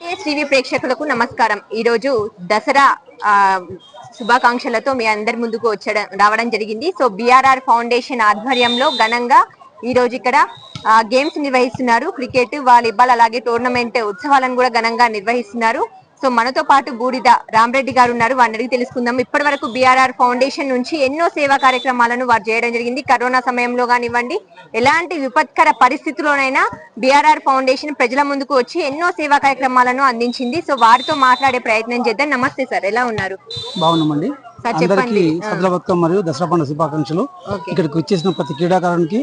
TV ప్రేక్షకులకు నమస్కారం. ఈ రోజు దసరా ఆ, శుభాకాంక్షలతో మీ అందరి ముందుకు వచ్చడం రావడం జరిగింది. సో బిఆర్ఆర్ ఫౌండేషన్ ఆధ్వర్యంలో ఘనంగా ఈ రోజు ఇక్కడ గేమ్స్ నిర్వహిస్తున్నారు. క్రికెట్ వాలీబాల్ అలాగే టోర్నమెంట్ ఉత్సవాలను కూడా ఘనంగా నిర్వహిస్తున్నారు. సో మనతో పాటు బూడిద రామరెడ్డి గారు ఉన్నారు. వారిని అడిగి తెలుసుకుందాం. ఇప్పటి వరకు బిఆర్ఆర్ ఫౌండేషన్ నుంచి ఎన్నో సేవా కార్యక్రమాలను వారు చేయడం జరిగింది. కరోనా సమయంలో కానివ్వండి ఎలాంటి విపత్కర పరిస్థితుల్లోనైనా బిఆర్ఆర్ ఫౌండేషన్ ప్రజల ముందుకు వచ్చి ఎన్నో సేవా కార్యక్రమాలను అందించింది. సో వారితో మాట్లాడే ప్రయత్నం చేద్దాం. నమస్తే సార్. ఎలా ఉన్నారు? బాగున్నామండి. అందరికి మరియు దసరా పండుగ శుభాకాంక్షలు. ఇక్కడికి వచ్చేసిన ప్రతి క్రీడాకారునికి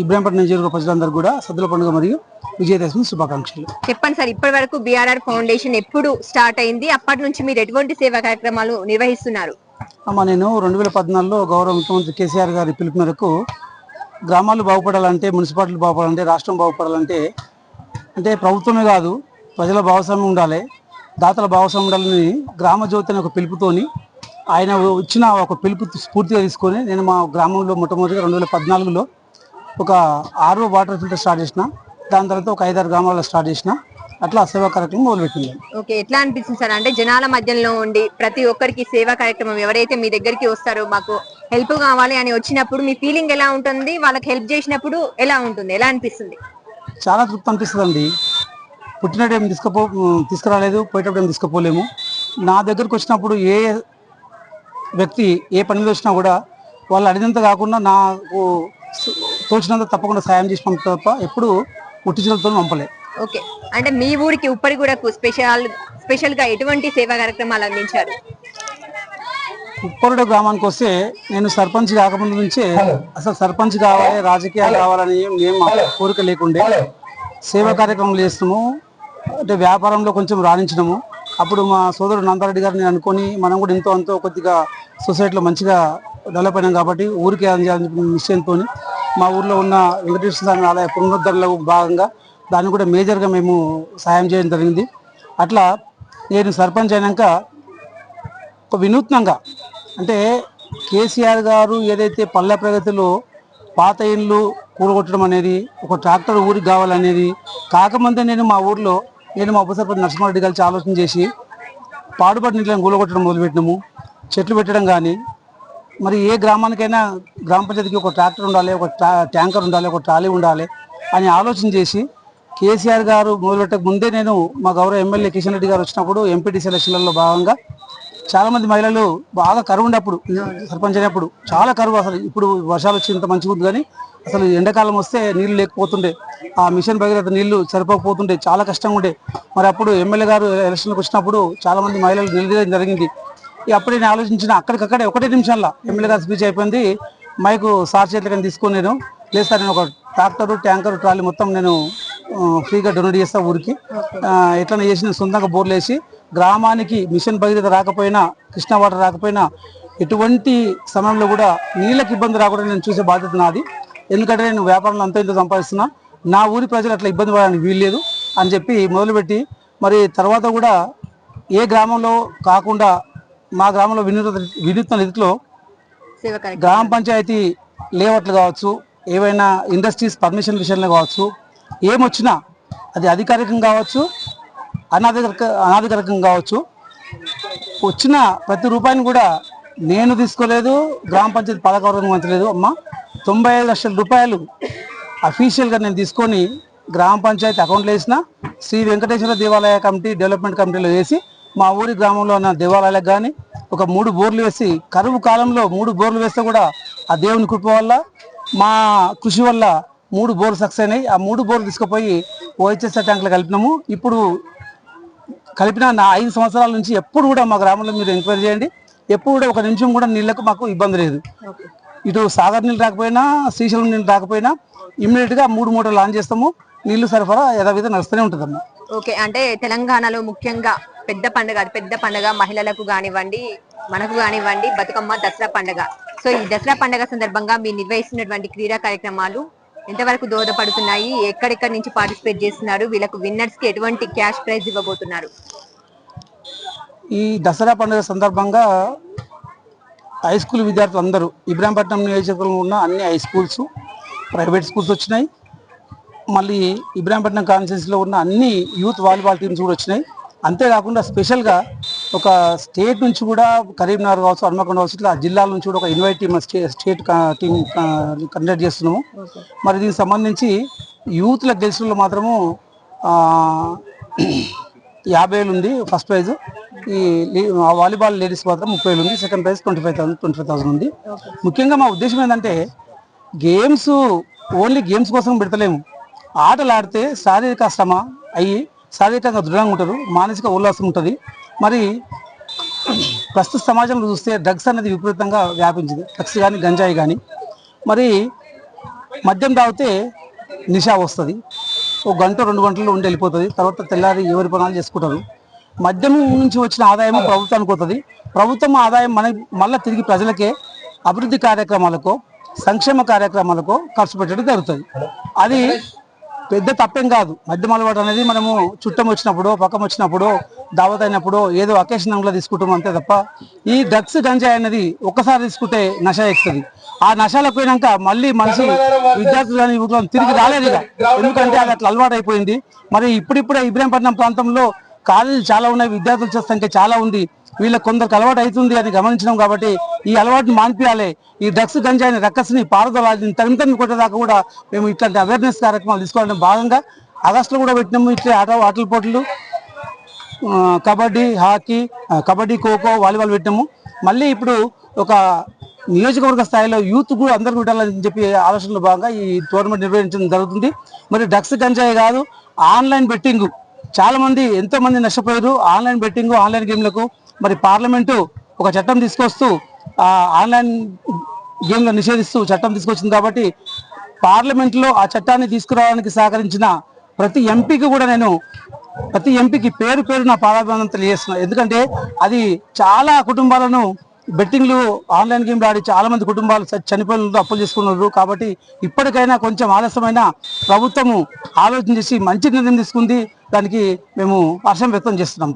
ఇబ్రాహీంపట్నం నియోజకవర్గ ప్రజలందరూ కూడా సద్దుల పండుగ మరియు విజయదశమి శుభాకాంక్షలు. చెప్పండి సార్ ఇప్పటి వరకు బిఆర్ఆర్ ఫౌండేషన్ ఎప్పుడు స్టార్ట్ అయింది? అప్పటి నుంచి మీరు ఎటువంటి సేవా కార్యక్రమాలు నిర్వహిస్తున్నారు? అమ్మ నేను రెండు వేల పద్నాలుగులో గౌరవ ముఖ్యమంత్రి కేసీఆర్ గారి పిలుపు మేరకు గ్రామాలు బాగుపడాలంటే మున్సిపాలిటీలు బాగుపడాలంటే రాష్ట్రం బాగుపడాలంటే అంటే ప్రభుత్వమే కాదు ప్రజల భాగస్వామ్యం ఉండాలి దాతల భాగస్వామ్యం ఉండాలని గ్రామ జ్యోతి అనే ఒక పిలుపుతోని ఆయన ఇచ్చిన ఒక పిలుపు స్ఫూర్తిగా తీసుకొని నేను మా గ్రామంలో మొట్టమొదటిగా రెండు వేల పద్నాలుగులో ఒక ఆరో వాటర్ ఫిల్టర్ స్టార్ట్ చేసిన దాని తర్వాత ఒక ఐదారు గ్రామాల్లో స్టార్ట్ చేసిన అట్లా సేవా కార్యక్రమం మొదలుపెట్టింది. ఓకే ఎట్లా అనిపిస్తుంది సార్? అంటే జనాల మధ్యలో ఉండి ప్రతి ఒక్కరికి సేవా కార్యక్రమం ఎవరైతే మీ దగ్గరికి వస్తారో మాకు హెల్ప్ కావాలి అని వచ్చినప్పుడు మీ ఫీలింగ్ ఎలా ఉంటుంది? వాళ్ళకి హెల్ప్ చేసినప్పుడు ఎలా ఉంటుంది? ఎలా అనిపిస్తుంది? చాలా తృప్తి అనిపిస్తుందండి. పుట్టినట్టు ఏం తీసుకుపో తీసుకురాలేదు పోయేటప్పుడు ఏం తీసుకుపోలేము. నా దగ్గరకు వచ్చినప్పుడు ఏ వ్యక్తి ఏ పని మీద వచ్చినా కూడా వాళ్ళు అడిగినంత కాకుండా నాకు తోచినంత తప్పకుండా సాయం చేసి పంపుతా తప్ప ఎప్పుడు ఉట్టి చేతులతో పంపలే. ఓకే. అంటే మీ ఊరికి ఉప్పరిగూడకు స్పెషల్ స్పెషల్గా ఎటువంటి సేవా కార్యక్రమాలు అందించారు? కుప్పరుడు గ్రామానికి వస్తే నేను సర్పంచ్ కాకముందు నుంచే అసలు సర్పంచ్ కావాలి రాజకీయాలు కావాలని ఏం ఏం మా కోరిక లేకుండే సేవా కార్యక్రమాలు చేస్తున్నాము. అంటే వ్యాపారంలో కొంచెం రాణించడము అప్పుడు మా సోదరుడు నందారెడ్డి గారిని అనుకొని మనం కూడా ఎంతో అంతో కొద్దిగా సొసైటీలో మంచిగా డెవలప్ అయినాం కాబట్టి ఊరికి అందించాలని నిశ్చయంతో మా ఊర్లో ఉన్న వెంకటేశ్వర స్వామి ఆలయ పునరుద్ధరణలో భాగంగా దాన్ని కూడా మేజర్గా మేము సాయం చేయడం జరిగింది. అట్లా నేను సర్పంచ్ అయినాక ఒక వినూత్నంగా అంటే కేసీఆర్ గారు ఏదైతే పల్లె ప్రగతిలో పాత ఇండ్లు కూడగొట్టడం అనేది ఒక ట్రాక్టర్ ఊరికి కావాలనేది కాకముందే నేను మా ఊర్లో నేను మా ఉపసర్పంచ్ నరసింహారెడ్డి కలిసి ఆలోచన చేసి పాడుబడి నీళ్ళని కూలగొట్టడం మొదలుపెట్టినాము. చెట్లు పెట్టడం కానీ మరి ఏ గ్రామానికైనా గ్రామ పంచాయతీకి ఒక ట్రాక్టర్ ఉండాలి ఒక ట్యాంకర్ ఉండాలి ఒక ట్రాలీ ఉండాలి అని ఆలోచన చేసి కేసీఆర్ గారు మొదలుపెట్టక ముందే నేను మా గౌరవ ఎమ్మెల్యే కిషన్ రెడ్డి గారు వచ్చినప్పుడు ఎంపీటీ సెలక్షన్లలో భాగంగా చాలామంది మహిళలు బాగా కరువు ఉండేప్పుడు సర్పంచ్ అయినప్పుడు చాలా కరువు అసలు. ఇప్పుడు వర్షాలు వచ్చి ఇంత మంచిగా ఉంది కానీ అసలు ఎండాకాలం వస్తే నీళ్ళు లేకపోతుండే. ఆ మిషన్ భగీరథ నీళ్ళు సరిపోకపోతుండే చాలా కష్టంగా ఉండే. మరి అప్పుడు ఎమ్మెల్యే గారు ఎలక్షన్లకు వచ్చినప్పుడు చాలామంది మహిళలు నిలదీయడం జరిగింది. అప్పుడే నేను ఆలోచించిన అక్కడికక్కడే ఒకటే నిమిషాల్లో ఎమ్మెల్యే గారు స్పీచ్ అయిపోయింది. మైకు సార్ చేతులకని తీసుకొని నేను లేదు సార్ నేను ఒక ట్రాక్టర్ ట్యాంకర్ ట్రాలీ మొత్తం నేను ఫ్రీగా డొనేట్ చేస్తా ఊరికి. ఎట్లా చేసి నేను సొంతంగా బోర్లు వేసి గ్రామానికి మిషన్ భగీరథ రాకపోయినా కృష్ణ వాటర్ రాకపోయినా ఎటువంటి సమయంలో కూడా నీళ్ళకి ఇబ్బంది రాకుండా నేను చూసే బాధ్యత నాది. ఎందుకంటే నేను వ్యాపారంలో అంత ఇంత సంపాదిస్తున్నా. నా ఊరి ప్రజలు అట్లా ఇబ్బంది పడడానికి వీల్లేదు అని చెప్పి మొదలుపెట్టి మరి తర్వాత కూడా ఏ గ్రామంలో కాకుండా మా గ్రామంలో వినూత్న వినూత్న రీతిలో గ్రామ పంచాయతీ లేఅవుట్లు కావచ్చు ఏవైనా ఇండస్ట్రీస్ పర్మిషన్ విషయంలో కావచ్చు ఏమొచ్చినా అది అధికారికం కావచ్చు అనాధికారిక అనాధికారికం కావచ్చు వచ్చిన ప్రతి రూపాయిని కూడా నేను తీసుకోలేదు గ్రామ పంచాయతీ పాలకవర్గం పంచలేదు. అమ్మ తొంభై ఐదు లక్షల రూపాయలు అఫీషియల్గా నేను తీసుకొని గ్రామ పంచాయతీ అకౌంట్లో వేసిన శ్రీ వెంకటేశ్వర దేవాలయ కమిటీ డెవలప్మెంట్ కమిటీలో వేసి మా ఊరి గ్రామంలో ఉన్న దేవాలయాలకు కానీ ఒక మూడు బోర్లు వేసి కరువు కాలంలో మూడు బోర్లు వేస్తే కూడా ఆ దేవుని కృప వల్ల మా కృషి వల్ల మూడు బోర్లు సక్సెస్ అయినాయి. ఆ మూడు బోర్లు తీసుకుపోయి ఓహెచ్ఎస్ ట్యాంకులు కలిపినాము. ఇప్పుడు కలిపిన నా ఐదు సంవత్సరాల నుంచి ఎప్పుడు కూడా మా గ్రామంలో మీరు ఎంక్వైరీ చేయండి. ఎప్పుడు కూడా ఒక నిమిషం కూడా నీళ్ళకు మాకు ఇబ్బంది లేదు. ఇటు సాగర్ నీళ్ళు రాకపోయినా శ్రీశైలం నీళ్ళు రాకపోయినా ఇమ్మీడియట్గా మూడు మూటలు లాంచ్ చేస్తాము. నీళ్ళు సరఫరా యథావిధంగా నడుస్తూనే ఉంటుందమ్మా. ఓకే అంటే తెలంగాణలో ముఖ్యంగా పెద్ద పండుగ అది పెద్ద పండుగ మహిళలకు కానివ్వండి మనకు కానివ్వండి బతుకమ్మ దసరా పండుగ. సో ఈ దసరా పండుగ సందర్భంగా మీరు నిర్వహిస్తున్నటువంటి క్రీడా కార్యక్రమాలు ఎంతవరకు దోహదపడుతున్నాయి ఎక్కడెక్కడి నుంచి పార్టిసిపేట్ చేస్తున్నారు వీళ్ళకు విన్నర్స్కి ఎటువంటి క్యాష్ ప్రైజ్ ఇవ్వబోతున్నారు? ఈ దసరా పండుగ సందర్భంగా హై స్కూల్ విద్యార్థులు అందరూ ఇబ్రాహీంపట్నం నియోజకవర్గంలో ఉన్న అన్ని హై స్కూల్స్ ప్రైవేట్ స్కూల్స్ వచ్చినాయి. మళ్ళీ ఇబ్రాహీంపట్నం కాన్స్టిట్యూన్సీలో ఉన్న అన్ని యూత్ వాలీబాల్ టీమ్స్ కూడా వచ్చినాయి. అంతేకాకుండా స్పెషల్గా ఒక స్టేట్ నుంచి కూడా కరీంనగర్ కావచ్చు హన్మకొండ కావచ్చు ఇట్లా జిల్లాల నుంచి కూడా ఒక invite team state team conduct చేస్తున్నాము. మరి దీనికి సంబంధించి యూత్లకు గెలిచిన మాత్రము యాభై వేలు ఉంది ఫస్ట్ ప్రైజ్ ఈ వాలీబాల్ లేడీస్ మాత్రం ముప్పై వేలు ఉంది second prize twenty five thousand twenty five thousand ఉంది ముఖ్యంగా మా ఉద్దేశం ఏంటంటే గేమ్స్ ఓన్లీ గేమ్స్ కోసం పెడతలేము. ఆటలు ఆడితే శారీరక శ్రమ అయ్యి శారీరకంగా దృఢంగా ఉంటారు మానసిక ఉల్లాసం ఉంటుంది. మరి ప్రస్తుత సమాజంలో చూస్తే డ్రగ్స్ అనేది విపరీతంగా వ్యాపించింది. డ్రగ్స్ కానీ గంజాయి కానీ మరి మద్యం తాగితే నిషా వస్తుంది. ఒక గంట రెండు గంటల్లో ఉండి వెళ్ళిపోతుంది. తర్వాత తెల్లారి ఎవరి పనాలు చేసుకుంటారు. మద్యం నుంచి వచ్చిన ఆదాయం ప్రభుత్వానికి వస్తుంది ప్రభుత్వం ఆదాయం మన మళ్ళీ తిరిగి ప్రజలకే అభివృద్ధి కార్యక్రమాలకు సంక్షేమ కార్యక్రమాలకు ఖర్చు పెట్టడం జరుగుతుంది. అది పెద్ద తప్పేం కాదు. మద్యం అలవాటు అనేది మనము చుట్టం వచ్చినప్పుడు పక్కం వచ్చినప్పుడు దావత్ అయినప్పుడు ఏదో అకేషన్లో తీసుకుంటాం అంతే తప్ప ఈ డ్రగ్స్ గంజాయి అనేది ఒక్కసారి తీసుకుంటే నష ఎక్కుతుంది ఆ నషాలకు పోయినాక మళ్ళీ మనిషి విద్యార్థులు కానీ తిరిగి రాలేదు ఇక. ఎందుకంటే అది అట్లా అలవాటు అయిపోయింది మరి ఇప్పుడిప్పుడే ఇబ్రహీంపట్నం ప్రాంతంలో కాలేజీలు చాలా ఉన్నాయి విద్యార్థుల సంఖ్య చాలా ఉంది. వీళ్ళకి కొందరికి అలవాటు అవుతుంది అని గమనించడం కాబట్టి ఈ అలవాటుని మాన్పియాలి. ఈ డ్రగ్స్ గంజాయిని రక్కస్ని పారదోలాలి తగిన కొట్టేదాకా కూడా మేము ఇట్లాంటి అవేర్నెస్ కార్యక్రమాలు తీసుకోవడం భాగంగా ఆగస్టులో కూడా పెట్టినాము ఇట్లా ఆట ఆటల పోటీలు. కబడ్డీ హాకీ కబడ్డీ ఖోఖో వాలీబాల్ పెట్టాము మళ్ళీ ఇప్పుడు ఒక నియోజకవర్గ స్థాయిలో యూత్ కూడా అందరూ పెట్టాలని చెప్పి ఆలోచనలో భాగంగా ఈ టోర్నమెంట్ నిర్వహించడం జరుగుతుంది. మరి డ్రగ్స్ గంజాయి కాదు ఆన్లైన్ బెట్టింగ్. చాలా మంది ఎంతో మంది నష్టపోయారు. ఆన్లైన్ బెట్టింగ్ ఆన్లైన్ గేమ్లకు మరి పార్లమెంటు ఒక చట్టం తీసుకొస్తూ ఆన్లైన్ గేమ్లు నిషేధిస్తూ చట్టం తీసుకొచ్చింది కాబట్టి పార్లమెంట్లో ఆ చట్టాన్ని తీసుకురావడానికి సహకరించిన ప్రతి ఎంపీకి కూడా నేను ప్రతి ఎంపీకి పేరు పేరు నా పాదాభివందనం తెలియజేస్తున్నాను ఎందుకంటే అది చాలా కుటుంబాలను బెట్టింగ్లు ఆన్లైన్ గేమ్లు ఆడి చాలా మంది కుటుంబాలు చ- చనిపోయిన అప్పులు చేసుకున్నారు. కాబట్టి ఇప్పటికైనా కొంచెం ఆలస్యమైన ప్రభుత్వము ఆలోచన చేసి మంచి నిర్ణయం తీసుకుంది. దానికి మేము హర్షం వ్యక్తం చేస్తున్నాం.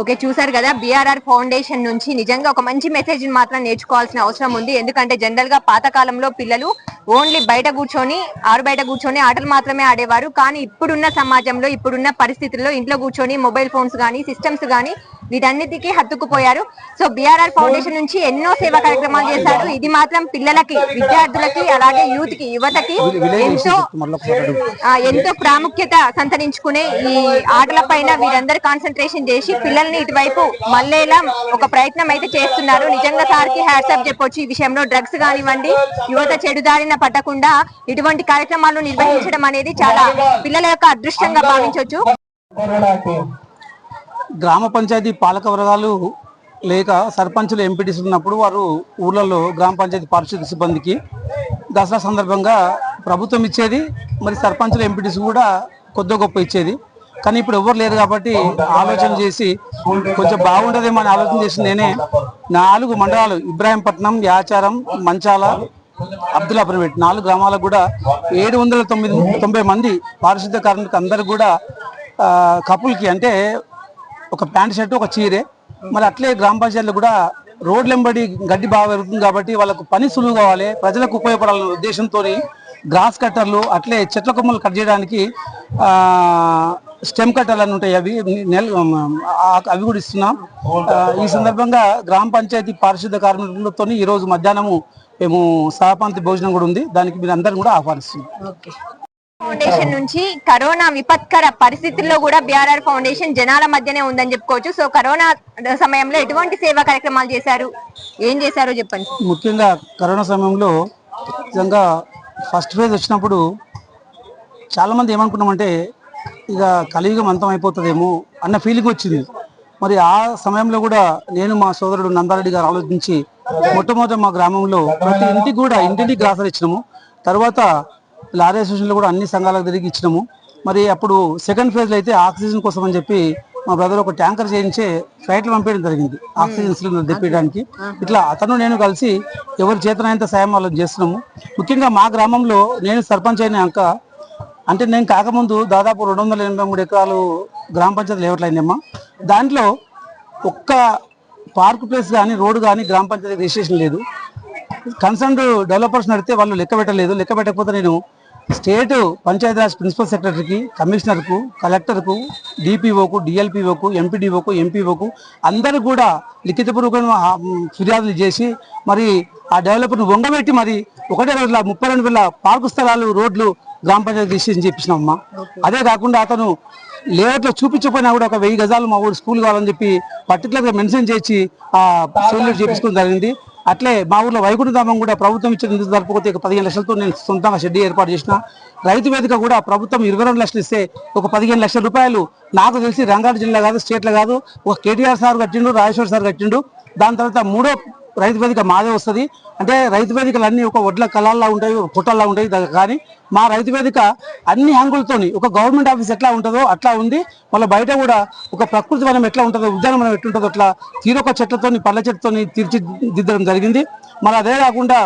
ఓకే చూసారు కదా బీఆర్ఆర్ ఫౌండేషన్ నుంచి నిజంగా ఒక మంచి మెసేజ్ మాత్రం నేర్చుకోవాల్సిన అవసరం ఉంది. ఎందుకంటే జనరల్గా పాతకాలంలో పిల్లలు ఓన్లీ బయట కూర్చొని ఆరు బయట కూర్చొని ఆటలు మాత్రమే ఆడేవారు. కానీ ఇప్పుడున్న సమాజంలో ఇప్పుడున్న పరిస్థితుల్లో ఇంట్లో కూర్చొని మొబైల్ ఫోన్స్ కానీ సిస్టమ్స్ కానీ వీటన్నిటికీ హత్తుకుపోయారు. సో బిఆర్ఆర్ ఫౌండేషన్ నుంచి ఎన్నో సేవా కార్యక్రమాలు చేశారు. ఇది మాత్రం పిల్లలకి విద్యార్థులకి అలాగే యూత్కి యువతకి ఎంతో ఆ, ఎంతో ప్రాముఖ్యత సంతరించుకునే ఈ ఆటల పైన వీరందరూ కాన్సన్ట్రేషన్ చేసి పిల్లల్ని ఇటువైపు మళ్ళేలా ఒక ప్రయత్నం అయితే చేస్తున్నారు. నిజంగా సార్కి హ్యాట్సాప్ చెప్పొచ్చు. ఈ విషయంలో డ్రగ్స్ కానివ్వండి యువత చెడుదారిన పట్టకుండా ఇటువంటి కార్యక్రమాలు నిర్వహించడం అనేది చాలా పిల్లల యొక్క అదృష్టంగా భావించవచ్చు గ్రామ పంచాయతీ పాలక వర్గాలు లేక సర్పంచులు ఎంపీటీస్ ఉన్నప్పుడు వారు ఊర్లలో గ్రామ పంచాయతీ పారిశుద్ధ్య సిబ్బందికి దసరా సందర్భంగా ప్రభుత్వం ఇచ్చేది మరి సర్పంచులు ఎంపీటీస్ కూడా కొద్ది గొప్ప ఇచ్చేది. కానీ ఇప్పుడు ఎవరు లేరు కాబట్టి ఆలోచన చేసి కొంచెం బాగుంటుందేమో అని ఆలోచన చేసి నేనే నాలుగు మండలాలు ఇబ్రాహీంపట్నం యాచారం మంచాల అబ్దుల్లాపురం నాలుగు గ్రామాలకు కూడా ఏడు వందల తొమ్మిది తొంభై మంది పారిశుద్ధ్య కార్మికులు అందరూ కూడా కపుల్కి అంటే ఒక ప్యాంట్ షర్ట్ ఒక చీరే. మరి అట్లే గ్రామ పంచాయతీలో కూడా రోడ్లెంబడి గడ్డి బాగా పెరుగుతుంది కాబట్టి వాళ్ళకు పని సులువు కావాలి. ప్రజలకు ఉపయోగపడాలనే ఉద్దేశంతో గ్రాస్ కట్టర్లు అట్లే చెట్ల కొమ్మలు కట్ చేయడానికి స్టెమ్ కట్టర్లు అని ఉంటాయి. అవి నెల అవి కూడా ఇస్తున్నాం. ఈ సందర్భంగా గ్రామ పంచాయతీ పారిశుద్ధ కార్మికులతో ఈ రోజు మధ్యాహ్నము మేము సహపాంతి భోజనం కూడా ఉంది. దానికి మీరు అందరిని కూడా ఆహ్వానిస్తున్నాం. ఫౌండేషన్ నుంచి కరోనా విపత్కర పరిస్థితుల్లో కూడా బిఆర్ఆర్ ఫౌండేషన్ జనాల మధ్యనే ఉందని చెప్పుకోవచ్చు. సో కరోనా సమయంలో ఎటువంటి సేవా కార్యక్రమాలు చేశారు? ఏం చేశారో చెప్పండి. ముఖ్యంగా కరోనా సమయంలో నిజంగా ఫస్ట్ ఫేజ్ వచ్చినప్పుడు చాలామంది ఏమనుకున్నామంటే ఇక కలియుగం అంతం అయిపోతుందేమో అన్న ఫీలింగ్ వచ్చింది. మరి ఆ సమయంలో కూడా నేను మా సోదరుడు నందారెడ్డి గారు ఆలోచించి మొట్టమొదట మా గ్రామంలో ప్రతి ఇంటికి కూడా ఇంటింటికి గ్రాసరీ ఇచ్చినాము. తర్వాత లారీ అసోసియేషన్లో కూడా అన్ని సంఘాలకు తిరిగి ఇచ్చినాము. మరి అప్పుడు సెకండ్ ఫేజ్లో అయితే ఆక్సిజన్ కోసం అని చెప్పి మా బ్రదర్ ఒక ట్యాంకర్ చేయించే ఫ్లైట్లు పంపించడం జరిగింది. ఆక్సిజన్ సిలిండర్ తెప్పించడానికి ఇట్లా అతను నేను కలిసి ఎవరి చేతనైనంత సాయం వాళ్ళకి చేస్తున్నాము. ముఖ్యంగా మా గ్రామంలో నేను సర్పంచ్ అయినాక అంటే నేను కాకముందు దాదాపు రెండు వందల ఎనభై మూడు ఎకరాలు గ్రామ పంచాయతీ లేవట్లయిందమ్మా దాంట్లో ఒక్క పార్క్ ప్లేస్ కానీ రోడ్డు కానీ గ్రామ పంచాయతీ రిజిస్ట్రేషన్ లేదు. కన్సర్న్ డెవలపర్స్ నడితే వాళ్ళు లెక్క పెట్టలేదు. లెక్క పెట్టకపోతే నేను స్టేట్ పంచాయతీరాజ్ ప్రిన్సిపల్ సెక్రటరీకి కమిషనర్కు కలెక్టర్కు డిపిఓకు డిఎల్పిఓకు ఎంపీడీఓకు ఎంపీఓకు అందరూ కూడా లిఖితపూర్వకంగా ఫిర్యాదులు చేసి మరి ఆ డెవలపర్ను వంగబెట్టి మరి ఒకటే రోజుల ముప్పై రెండు వేల పార్కు స్థలాలు రోడ్లు గ్రామ పంచాయతీ తీసి చెప్పించినామమ్మా అదే కాకుండా అతను లేఅవుట్లో చూపించకపోయినా కూడా ఒక వెయ్యి గజాలు మా ఊరు స్కూల్ కావాలని చెప్పి పర్టికులర్గా మెన్షన్ చేసి ఆ సోలిడ్ చేపించుకోవడం జరిగింది. అట్లే మా ఊర్లో వైకుంఠధామం కూడా ప్రభుత్వం ఇచ్చిన నిధులు జరుపుకోతే ఒక పదిహేను లక్షలతో నేను సొంతంగా షెడ్ ఏర్పాటు చేసిన. రైతు వేదిక కూడా ప్రభుత్వం ఇరవై రెండు లక్షలు ఇస్తే ఒక పదిహేను లక్షల రూపాయలు. నాకు తెలిసి రంగారెడ్డి జిల్లా కాదు స్టేట్లో కాదు. ఒక కేటీఆర్ సార్ కట్టిండు రాజేశ్వర్ సార్ కట్టిండు. దాని తర్వాత మూడో రైతు వేదిక మాదే వస్తుంది. అంటే రైతు వేదికలు అన్ని ఒక వడ్ల కళాల్లో ఉంటాయి ఒక పుట్టల్లో ఉంటాయి కానీ మా రైతు వేదిక అన్ని హంగులతోని ఒక గవర్నమెంట్ ఆఫీస్ ఎట్లా ఉంటుందో అట్లా ఉంది. మళ్ళీ బయట కూడా ఒక ప్రకృతి వనం ఎట్లా ఉంటుందో ఉద్యానం ఉద్యానవనం ఎట్లుంటుందో అట్లా తీరొక చెట్లతోని పళ్ళ చెట్లతోని తీర్చిదిద్దడం జరిగింది. మరి అదే కాకుండా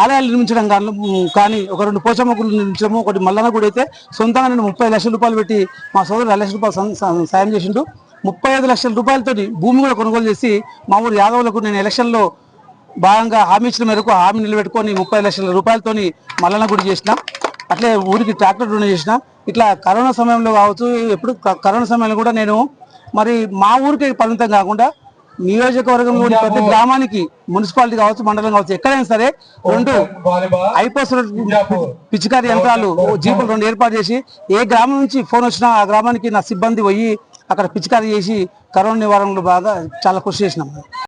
ఆలయాలు నిర్మించడం కానీ కానీ ఒక రెండు పోచమ్మ గుళ్ళు నిర్మించడము ఒకటి మల్లన్న గుడి అయితే సొంతంగా నేను ముప్పై లక్షల రూపాయలు పెట్టి మా సోదరుడు లక్షల రూపాయలు సాయం చేసిండు. ముప్పై ఐదు లక్షల రూపాయలతో భూమి కూడా కొనుగోలు చేసి మా ఊరు యాదవులకు నేను ఎలక్షన్లో భాగంగా హామీ ఇచ్చిన మేరకు హామీ నిలబెట్టుకొని ముప్పై లక్షల రూపాయలతోని మల్లన్న గుడి చేసిన అట్లే ఊరికి ట్రాక్టర్ రుణం చేసిన ఇట్లా కరోనా సమయంలో కావచ్చు ఎప్పుడు కరోనా సమయంలో కూడా నేను మరి మా ఊరికి పరిమితం కాకుండా నియోజకవర్గంలోని ప్రతి గ్రామానికి మున్సిపాలిటీ కావచ్చు మండలం కావచ్చు ఎక్కడైనా సరే రెండు ఐపోస్ పిచికారి యంత్రాలు జీపులు రెండు ఏర్పాటు చేసి ఏ గ్రామం నుంచి ఫోన్ వచ్చినా ఆ గ్రామానికి నా సిబ్బంది పోయి అక్కడ పిచికారి చేసి కరోనా నివారణలో బాగా చాలా కృషి చేసినాం.